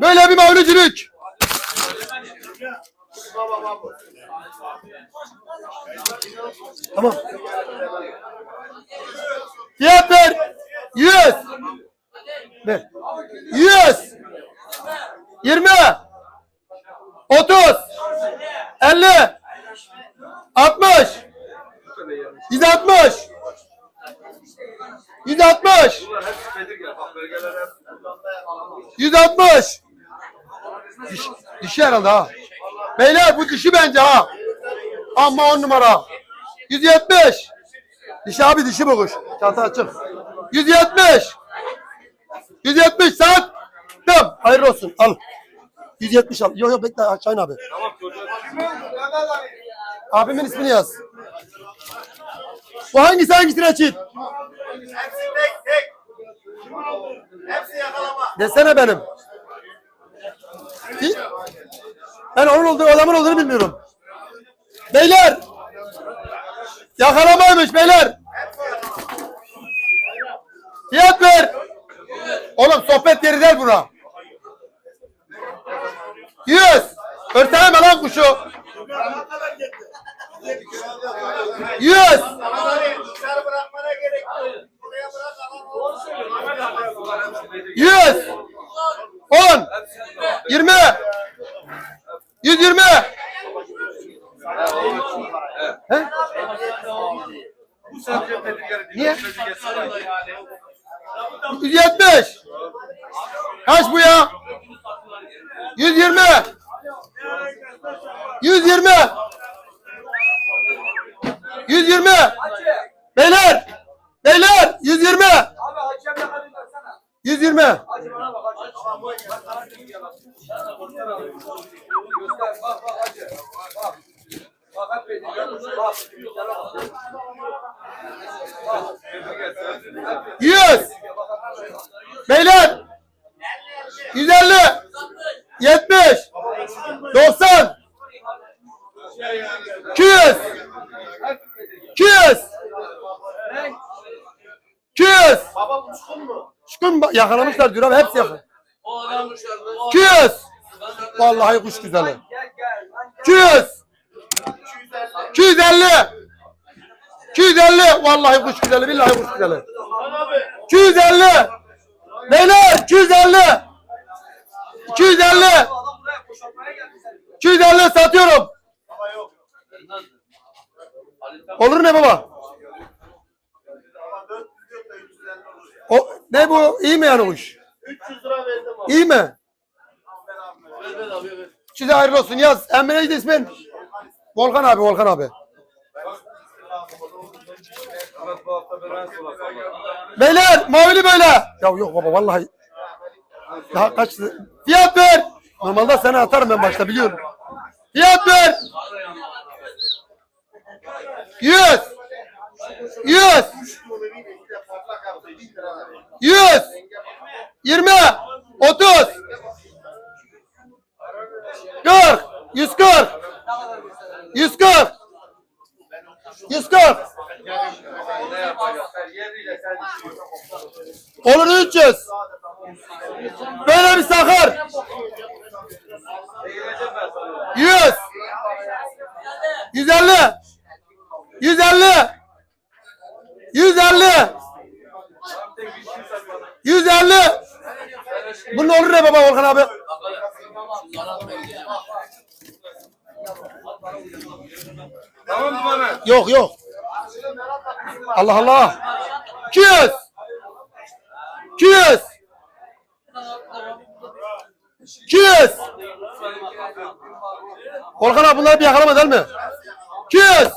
Böyle bir mavluculuk. Tamam. Fiyat ver. 100. Ver. 100. 20. 30. 50. 60. 160. 160. 160. Diş, dişi herhalde ha. Beyler bu dişi bence ha. Ama on numara. 170. Dişi abi dişi bu kuş. Çanta açık. 170. 170 saat. Tamam. Hayırlı olsun. Al. 170 al. Yok yok bekle Şahin abi. Abimin ismini yaz. Bu hangisi hangisine çift? Hepsi tek tek. Hepsi yakalama. Desene benim. Ben onun olduğu adamın olduğunu bilmiyorum. Beyler. Yakalamaymış beyler. Fiyat ver. Oğlum sohbet yeri değil bura. Yüz. Örteleme lan kuşu. Yüz. Yüz. On. Yirmi. Yüz yirmi. He? Niye? 170. Kaç bu ya? 120. 120. 120. Beyler. Beyler 120. 120. Yüz. Beyler. 150. 70. 90. 200. 200. 200. Baba bu uçkun mu? Bak, yakalamışlar diyor abi hepsi kuşlar. 200. Vallahi kuş güzeli. 200. 250. 250. Vallahi kuş güzeli. Billahi kuş güzeli. Abi. 250. Beyler 250. 250. 250 satıyorum. Olur ne baba? Ama 400 yok da 350 olur ya. O ne bu? İyi mi yani kuş? 300 lira verdim abi. İyi mi? Size hayırlı olsun. Yaz. Emre neydi ismin? Volkan abi, Volkan abi. Beyler mavili böyle. Ya yok baba vallahi. Daha kaç Fiyat ver. Normalde sana atarım ben başta biliyorum. Fiyat ver. 100. 100. 100. 20. 30. 40. 140. 140. 140. Olur 300. Böyle bir sakar. 100. 150. 150. 150. 150. Bunun olur ne baba Volkan abi? Tamam mı bana? Yok yok. Allah Allah. 200. 200. 200. Volkan abi bunları bir yakalama değil mi? 200.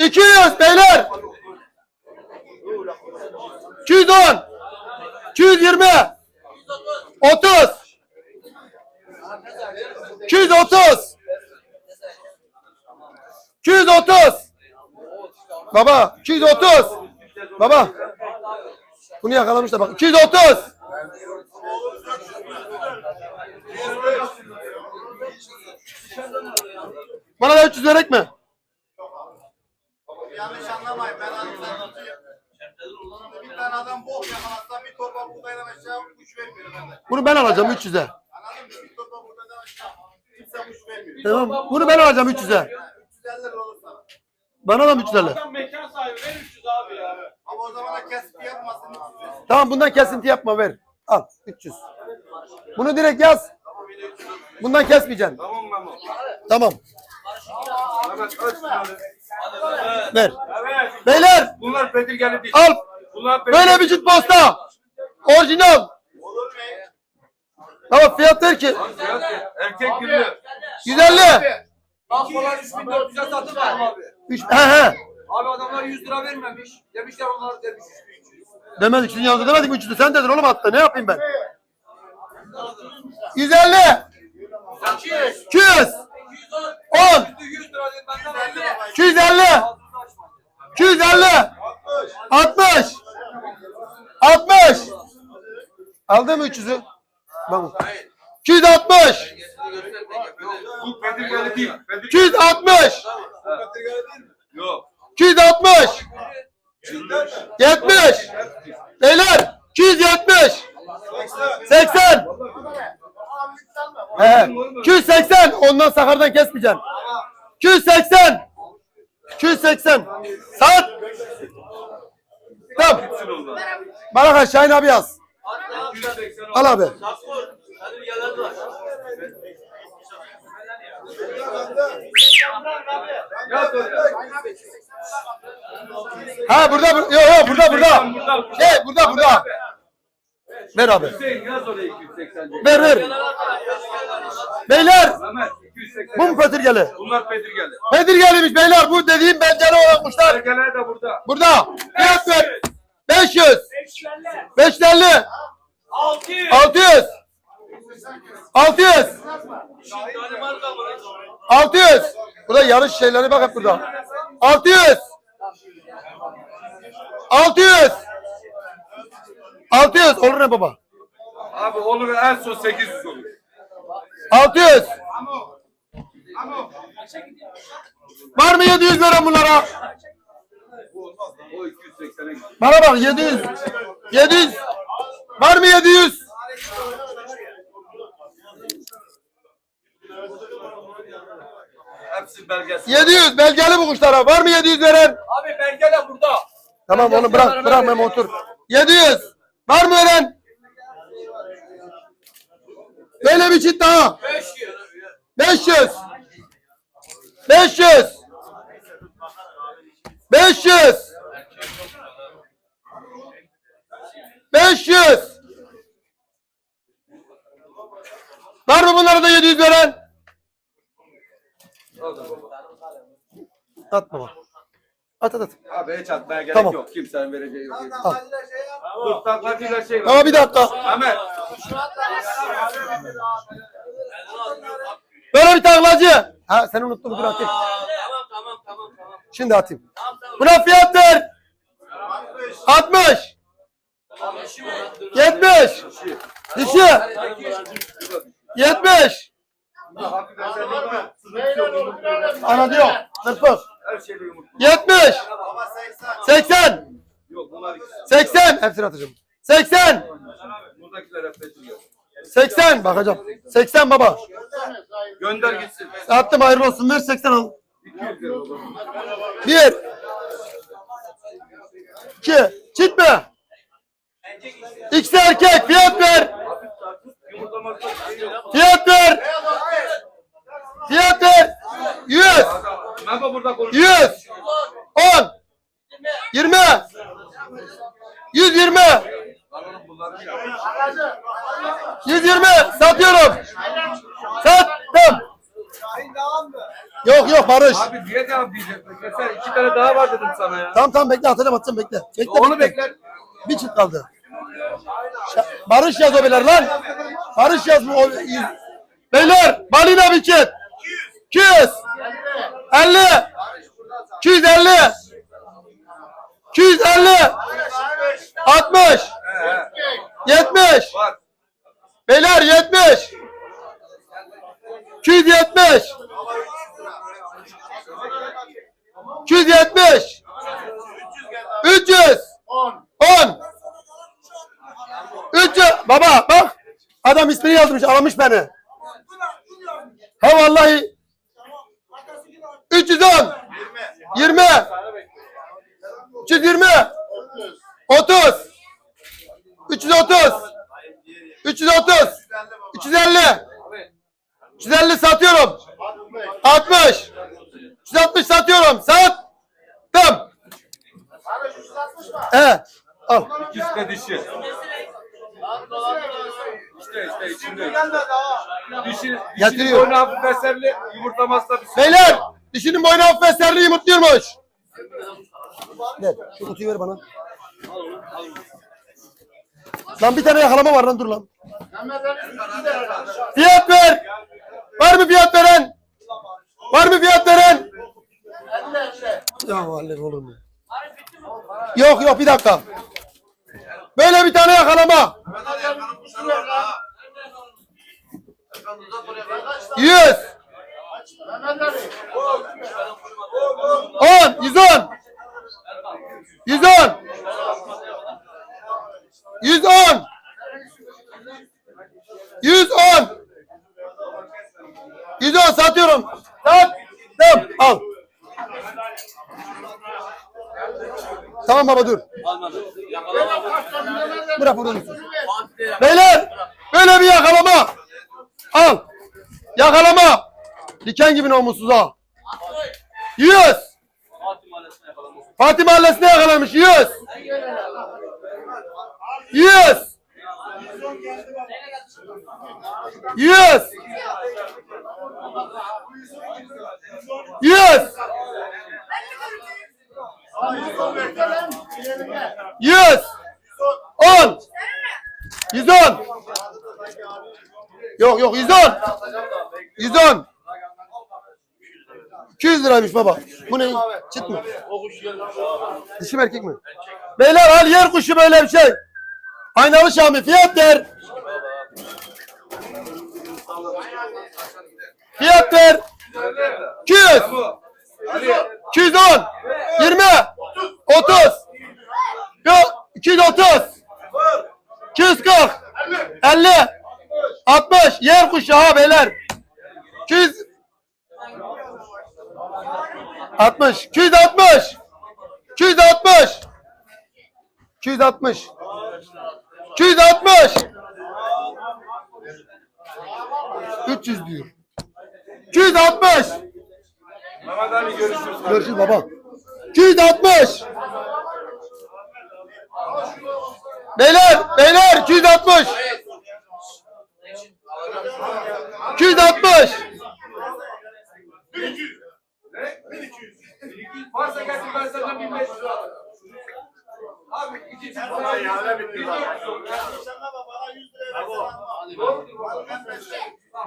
200 beyler. 210. 220. 30. 230. 230. Baba 230. Baba. Bunu yakalamışlar bak. 230. Bana da 300 verek mi? Yanlış anlamayın ben anlatayım. Bir tane adam bol yakalatsan bir torba buğdaydan aşağı kuş vermiyor. Bunu ben alacağım 300'e. Anladın mı? Bir torba buğdaydan aşağı kimse kuş vermiyor. Tamam. Bunu ben alacağım 300'e. 350 lira olur sana. Bana da mı 350? Adam mekan sahibi ver 300 abi ya. Ama o zaman da kesinti yapmasın. 350. Tamam bundan kesinti yapma ver. Al 300. Bunu direkt yaz. Bundan kesmeyeceksin. Tamam Memo. Tamam. Ver. Evet. Beyler Bunlar Bedirgeli değil. al. Bunlar Böyle bir cilt posta. Orijinal. Olur mu? Ama fiyat der ki Fiyat Erkek güllü. 150. Bak falan 3400'e satın var abi. 3 he he. Abi adamlar 100 lira vermemiş. Demişler onlar demiş 3300. Demedik sizin yanınızda demedik mi 300'ü? Sen dedin oğlum hatta ne yapayım ben? 150. 200. 200. 10. 100 lira dedim benden aldı. 250. 250. 60. 60. Mı 300'ü? Bak. 260. Bu Bedirgeli değil. Bedirgeli. 260. Yok. 260. 70. Beyler 270. 80. He. 280. Ondan sakardan kesmeyeceksin. 280. 280. Saat. Tamam. Bana kaç Şahin abi yaz. 280 Al abi. Ha burada bur- yo yo burada burada. Şey burada burada. Ver abi. Hüseyin yaz oraya 280. Ver ver. Beyler Mehmet 280. bu mu Petirgeli? Bunlar Bedirgeli. Petirgeli'miş beyler bu dediğim benceli olan kuşlar. De burada. Burada. Fiyat ver. 500. 550. 600. 600. 600. 600. Burada yarış şeyleri bak hep burada. 600. 600. 600 olur ne baba? Abi olur en son 800 olur. 600. Var mı 700 veren bunlara? O 280'e gidiyor. Bana bak 700. 700. Var mı 700? Hepsi belgesi. 700 belgeli bu kuşlara. Var mı 700 veren? Abi belge de burada. Tamam onu bırak bırak Memo otur. 700. Var mı veren? Böyle bir çift daha. 500. 500. 500. 500. Var mı bunlara da 700 veren? At baba. At at at. Abi hiç atmaya gerek Tamam. yok. Kimsenin vereceği yok. Al. Dur taklacıyla şey var. Ama bir dakika. Mehmet. Böyle bir taklacı. Ha sen unuttun dur atayım. Tamam tamam tamam tamam. Şimdi atayım. Buna fiyat ver. 60. 70. Dişi. 70. Hafiften sen yumurta. Ana diyor. Yumurta. 70. Baba 80. 80. 80. Yok bunlar ikisi. 80. Hepsini atacağım. 80. Buradakiler hep Bedirgeli. 80 bakacağım. 80 baba. Gönder gitsin. Attım hayırlı olsun. Ver 80 al. 200 lira olur. 1 2 Çift mi? İkisi erkek. Fiyat ver. Fiyat ver. Fiyat ver. 100. Mehmet burada konuş. 100. 10. 20. 120. Alalım bunları. 120. Satıyorum. Sattım. Yok yok Barış. Abi niye devam diyecek? Mesela iki tane daha var dedim sana ya. Tamam tamam bekle atacağım atacağım bekle. Bekle Onu bekle. bekler. Bir çift kaldı. Şa- Barış yaz o beyler lan. Barış yaz bu. o- Beyler balina bir çift. 200. 50. 250. 250. 60. He he. 70. Var. Beyler 70. 270. 270. 300. 10. Baba bak. Adam ismini yazmış aramış beni. Ha vallahi. 310. 20. 320. 30. 330. 330. 350. 350 satıyorum. 60. 360 satıyorum. Sattım. He. Al. İkisi de dişi. İşte işte içinde. Dişi, dişinin Yatırıyor. boynu hafif eserli, yumurtlaması da bir. Beyler dişinin boynu hafif ve serli yumurtluyormuş. Ver şu kutuyu ver bana. Lan bir tane yakalama var lan dur lan. Fiyat ver. Var mı fiyat veren? Var mı fiyat veren? Ya vallahi olur mu? Yok yok bir dakika. Böyle bir tane yakalama. Yüz. On. Yüz on. Yüz on. Yüz on. Yüz on. Yüz on satıyorum. Sattım. Al. Tamam baba dur. Bırak dursun. Beyler böyle bir yakalama. Al. Yakalama. Diken gibi namussuz ha. Yüz. Fatih Mahallesi'ne yakalamış. Yüz. Yüz. Yüz. Yüz. Yüz. On. Yüz on. Yok yok yüz on. Yüz on. 200 liraymış baba. Bu ne? Çıt mı? Dişi mi erkek mi? Beyler al yer kuşu böyle bir şey. Aynalı Şami fiyat ver. Fiyat ver. 200. 210. 20. 30. Yok 230. 240. 50. 60. Yer kuşu ha beyler. 200. 60. 260. 260. 260. 260. 300 diyor. 260. Mehmet Ali görüşürüz. Görüşürüz baba. 260. Beyler, beyler 260. 260. Varsa gelsin ben senden 1500 lira alırım. Abi iki çift sana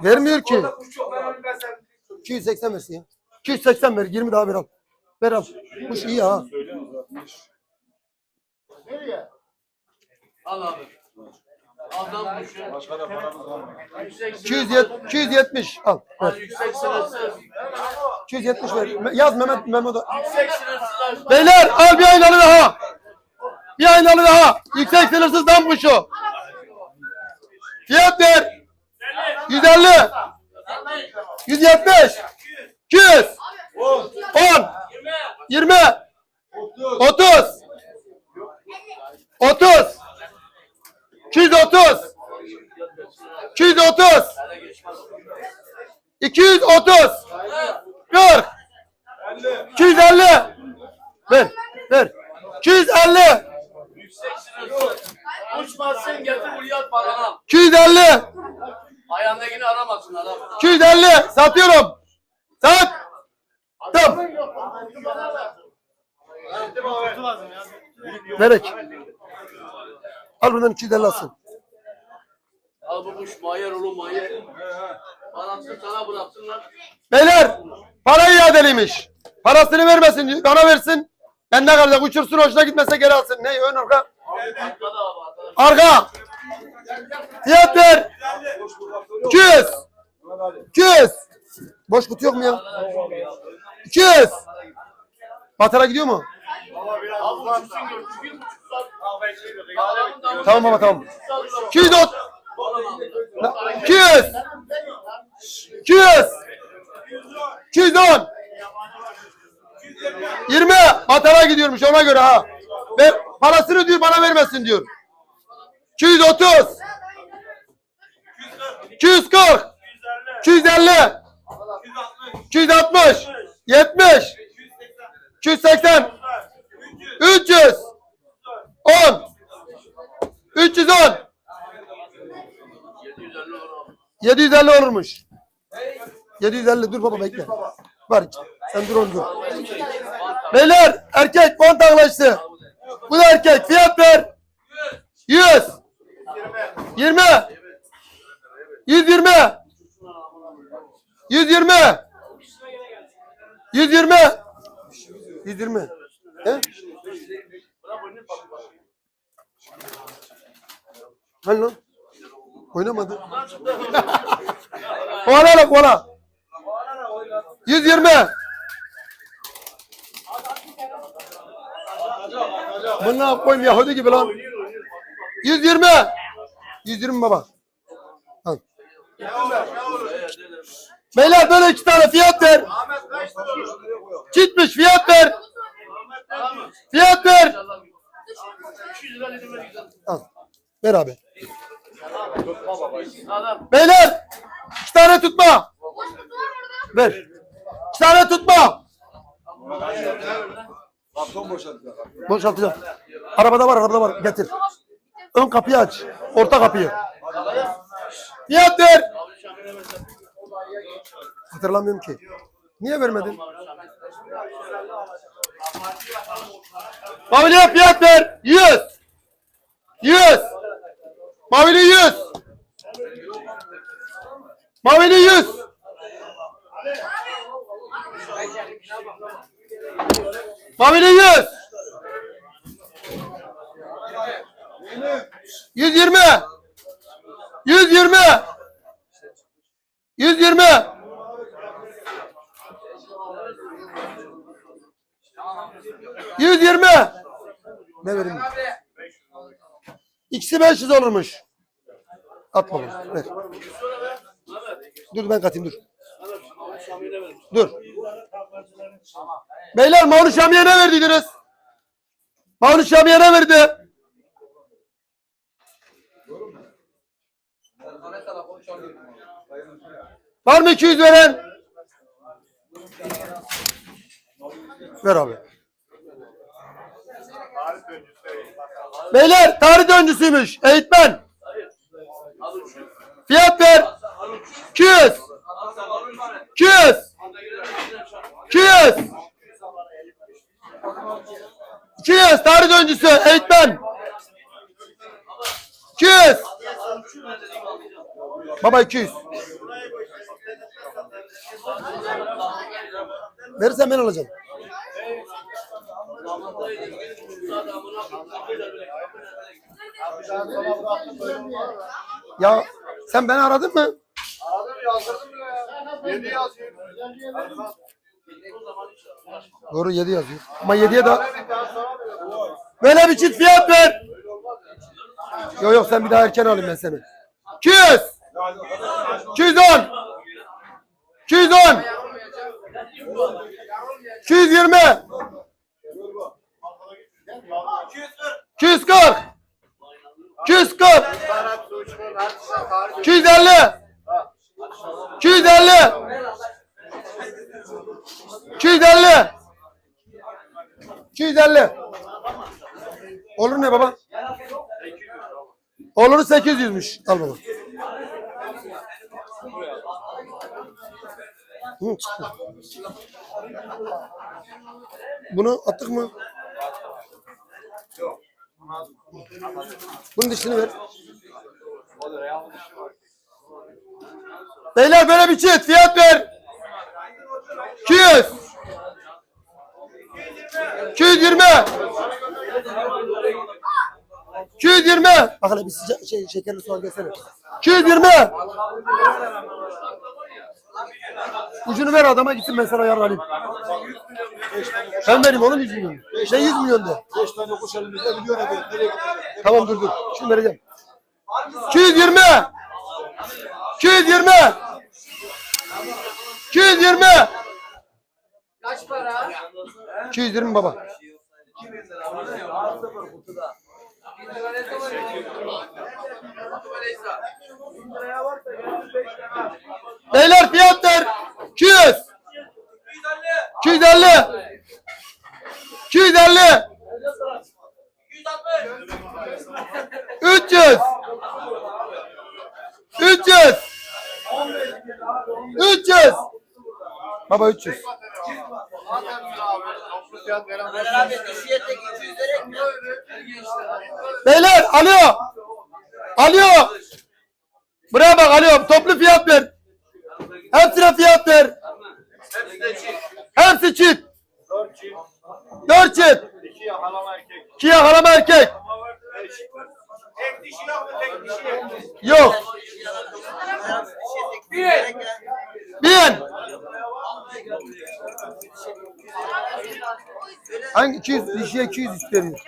Vermiyor ki. Orada kuş yok ben onu ben sen. 280 versin ya. 280 ver. 20 daha ver al. Ver al. Kuş iyi ha. Al abi. Adam kuşu. 270, 270 al. Ver. Yüksek sınırsız. 270 ver. Yaz Mehmet Mehmet. Yüksek sınırsız. Beyler al bir aynalı daha. Bir aynalı daha. Yüksek sınırsız dam kuşu. Fiyat ver. 150. 170. 200. 10. 20. 30. 30. 230. 230. 230. 40. 250. Ver. Ver. 250. Yüksek sınırsız. Uçmazsın getir buraya at paranı al. 250. Ayağındakini aramasın adam. 250. Satıyorum. Sat. Tamam. Verek. Al buradan 250 alsın. Al bu kuş mayer oğlum mayer. Parasını sana bıraksınlar. Beyler para iadeliymiş. Parasını vermesin bana versin. Ben ne kadar uçursun hoşuna gitmese geri alsın. Ne ön arka? Abi. Arka. Fiyat ver. 200. 200. Boş kutu yok mu ya? 200. Batara gidiyor mu? Abi uçursun Tamam baba tamam. Saat 230 200 200 210 20 Matara gidiyormuş ona göre ha. Ve parasını diyor bana vermesin diyor. 230 240 250 260 70 280 300 10 310 750 olurmuş. 750 dur baba bekle. Var sen dur onu. Beyler erkek kontaklaştı. Bu da erkek fiyat ver. 100 20 120 120 120 120 He? Hani lan? Oynamadı. Kovala lan kovala. 120. Bana koyayım Yahudi gibi lan. 120. 120 baba. Al. Beyler böyle iki tane fiyat ver. Gitmiş fiyat ver. Fiyat ver. 200 lira dedim ben güzel. Al. Adam. Beyler iki tane tutma. Ver. İki tane tutma. Boşaltacağım. Arabada var, arabada var. Getir. Ön kapıyı aç. Orta kapıyı. Fiyat ver. Hatırlamıyorum ki. Niye vermedin? Maviliye fiyat ver. 100. 100. Mavili 100. Mavili 100. Mavili 100. 120. 120. 120. Yüz yirmi. Ne vereyim? İkisi 500 olurmuş. At baba. Ver. Dur ben katayım dur. Dur. Beyler Mavlu Şamiye ne verdiydiniz? Mavlu Şamiye ne verdi? Var mı 200 veren? Ver abi. Beyler tarih öncüsüymüş. Eğitmen. Fiyat ver. 200. 200. 200. 200 tarih öncüsü eğitmen. 200. Baba 200. Verirsen ben alacağım. Ya sen beni aradın mı? Aradım yazdırdım ya. Yedi yazıyor. Doğru 7 yazıyor. Ama 7'ye de Bir tane sana veriyorum. böyle bir çift fiyat ver. Yok yok sen bir daha erken alayım ben seni. 200. 210. 210. 220. 240. 240. Taraf, suçlu, hadise, tarih. 250. 250. 250. 250. Olur ne baba? Olur 800'müş. Al baba. Hı, çıktı. Bunu attık mı? Bunun dişini ver. Beyler böyle bir çift fiyat ver. 200. 220. 220. Bak hele bir sıcak şey şekerli soğan gelsene. 220. Ucunu ver adama gitsin ben sana ayarlayayım. Ben vereyim oğlum 100 milyon. Ne 100 milyon de. 5 tane kuş elimizde milyon ediyor. Nereye gidiyor? Tamam dur dur. Şimdi vereceğim. 220. 220. 220. Kaç para? 220 baba. Bin lira ne zaman? Beyler fiyat ver. 200. 250. 250. 300. 300. 300. Baba 300. Ömer abi dişiye tek 200 verek mi? Beyler alıyor. Alıyor. Buraya bak alıyor. Toplu fiyat ver. Hepsine fiyat ver. Hepsi çift. Dört çift. İki yakalama erkek. İki yakalama erkek. Tek dişi yok mu tek dişi? Yok. Bir. Bin. Hangi 200? Dişiye 200 istemiyor.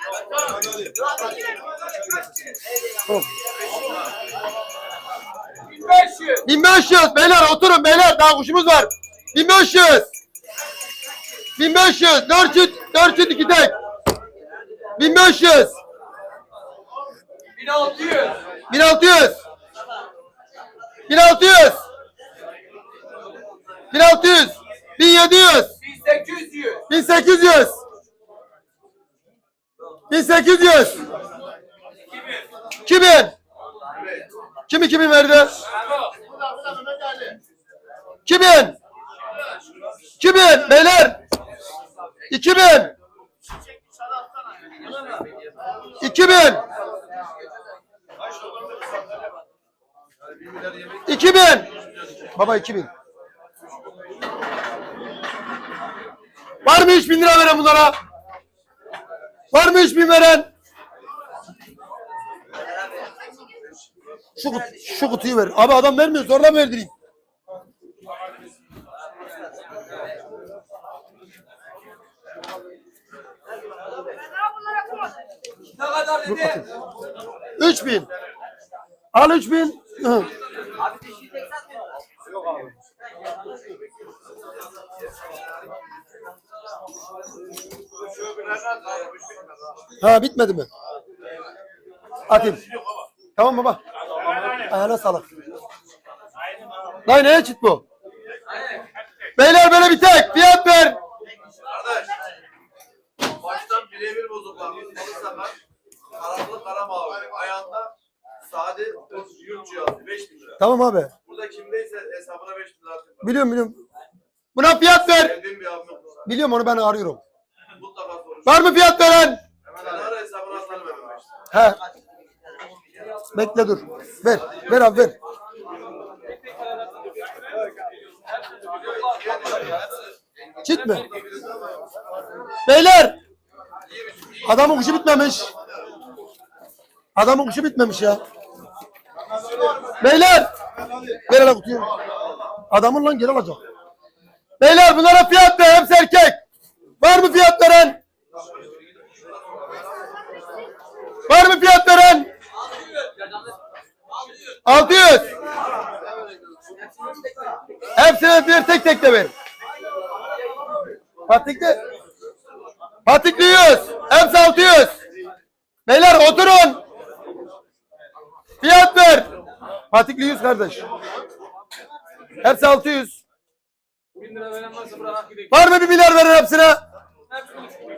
Tamam. 1500. 1500 beyler oturun beyler daha kuşumuz var. 1500. 1500 400 400 iki tek. 1500 1600. 1600 1600 1600 1700 1800. 1800 1800 2000 Kim 2000 verdi? Bravo. 2000 2000 beyler 2000 2000 2000 Baba 2000 Var mı 3000 lira veren bunlara? Var mı 3000 veren? Şu, kut- şu kutuyu ver. Abi adam vermiyor zorla mı verdireyim? Bakayım. 3000. Al 3000. Hı. Ha bitmedi mi? Atayım. Tamam baba. Ayağına sağlık. Lan neye çıt bu? Beyler böyle bir tek. Fiyat ver. Baştan birebir sakar. Karanlık kara mavi. Ayağında sade yurt cihazı. 5000 lira. Tamam abi. Burada kimdeyse hesabına 5000 lira atayım. Biliyorum biliyorum. Buna fiyat ver. Sevdiğim bir abim. Biliyorum onu ben arıyorum. Mutlaka soruş. Var mı fiyat veren? Sen ara hesabına atarım hemen. He. Bekle dur. Ver. Ver abi ver. Çit mi? Beyler. Adamın kuşu bitmemiş. Adamın kuşu bitmemiş ya. Beyler. Ver hele kutuyu. Adamın lan geri alacak. Beyler bunlara fiyat ver. Hepsi erkek. Var mı fiyat veren? Var mı fiyat veren? 600. Hepsine bir tek tek de ver. Patikli. Patikli 100. Hepsi 600. Beyler oturun. Fiyat ver. Patikli 100 kardeş. Hepsi 600. 1000 lira veren varsa bırak gidelim. Var mı bir milyar veren hepsine?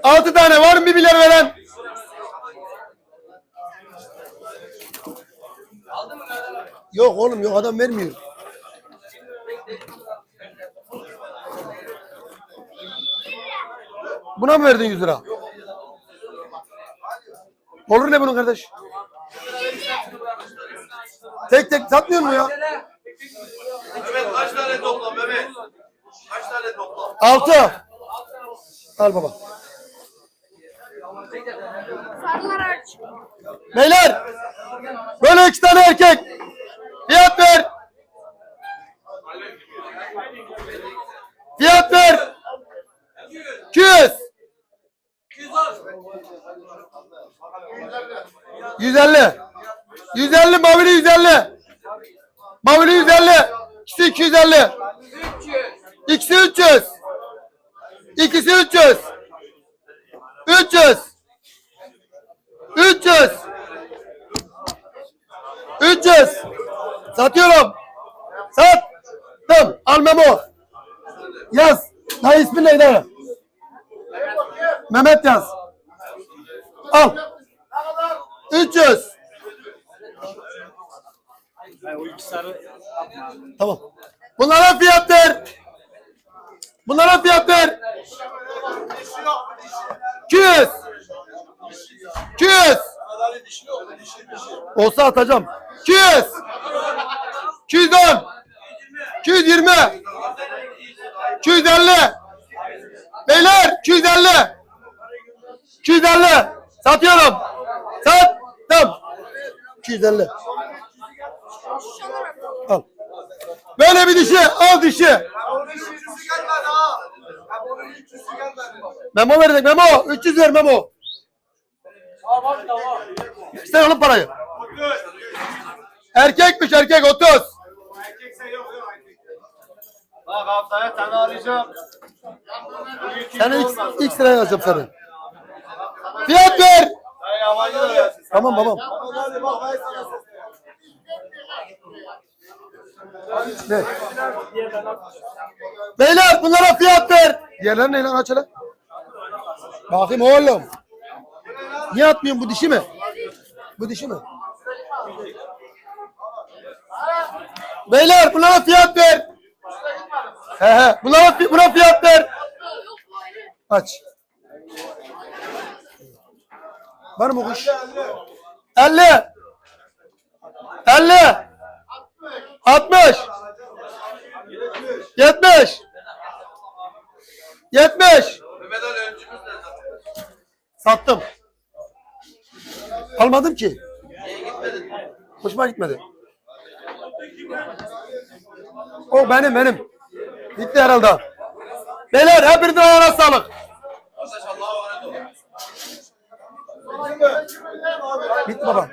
6 tane var mı bir milyar veren? Yok oğlum yok adam vermiyor. Buna mı verdin 100 lira? Olur ne bunun kardeş? Tek tek satmıyor mu ya? Mehmet kaç tane toplam Mehmet? Kaç tane toplam? 6. Al baba. Sarılar aç. Beyler. Böyle iki tane erkek. Fiyat ver. Fiyat ver. 200. 150. 150 mavili 150. Mavili 150. İkisi 250. 300. İkisi 300. İkisi 300. 300. 300. 300. Satıyorum. Sattım. Al Memo. Yaz. Dayı ismin neydi? Mehmet yaz. Al. 300. Tamam. Bunlara fiyat ver. Bunlara fiyat ver. 200. 200. Olsa atacağım. 200. 210. 220. 250. Beyler 250. 250. Satıyorum. Sattım. 250. Al. Böyle bir dişi. Al dişi. Memo verecek Memo. 300 ver Memo. İster oğlum parayı. Erkekmiş erkek 30. Bak haftaya seni. Seni ilk, ilk sıraya yazacağım seni. Fiyat ver. Sen. Tamam babam. Ver. Beyler bunlara fiyat ver. Diğerleri ne lan aç hele. Bakayım oğlum. Niye atmıyorsun bu dişi mi? Bu dişi mi? Beyler bunlara fiyat ver. He he. Bunlara fi- buna fiyat ver. Aç. Var mı kuş? 50. 50. 60. 70. 70. Mehmet Ali öncümüz nerede? Sattım. Almadım ki. Hoşuma gitmedi. O benim benim. Bitti herhalde. Beyler hepinizin ayağına sağlık. Bitti baba.